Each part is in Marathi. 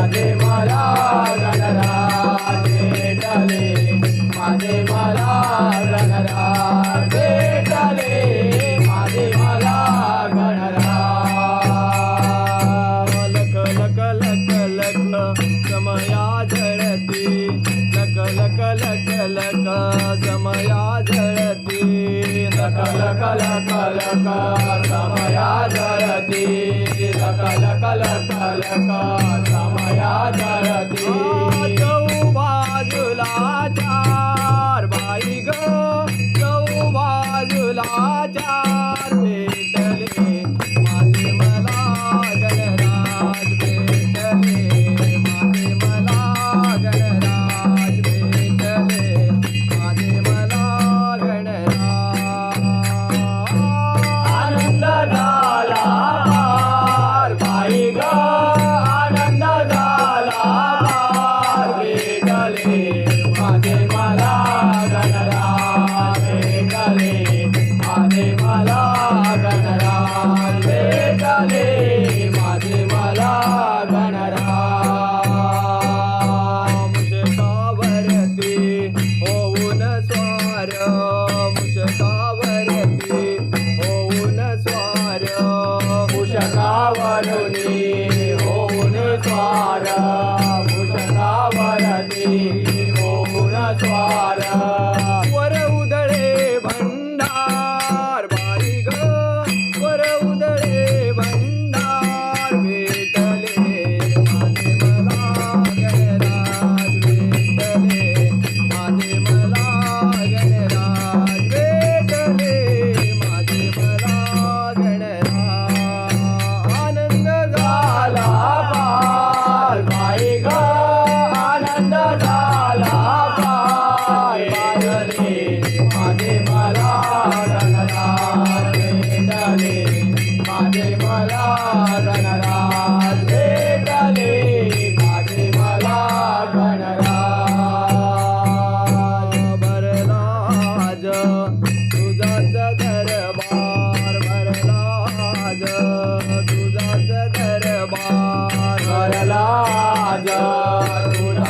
माझे मला भेटले माझे मला भेटले माझे मला लक लक लक समया झळती सकल कल कल समया धरती सकल कल कल समया धरती चौ बाजूला चार बाई गो चौ बाजूला चार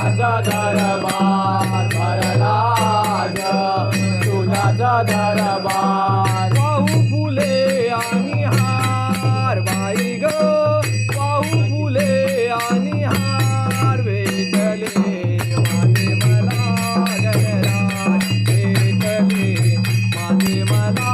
तुझ्याचा दरबार भरला ग तुझ्याचा दरबार पाहू फुले आणि हार बाई ग पाहू फुले आणि हार भेटले माझे मला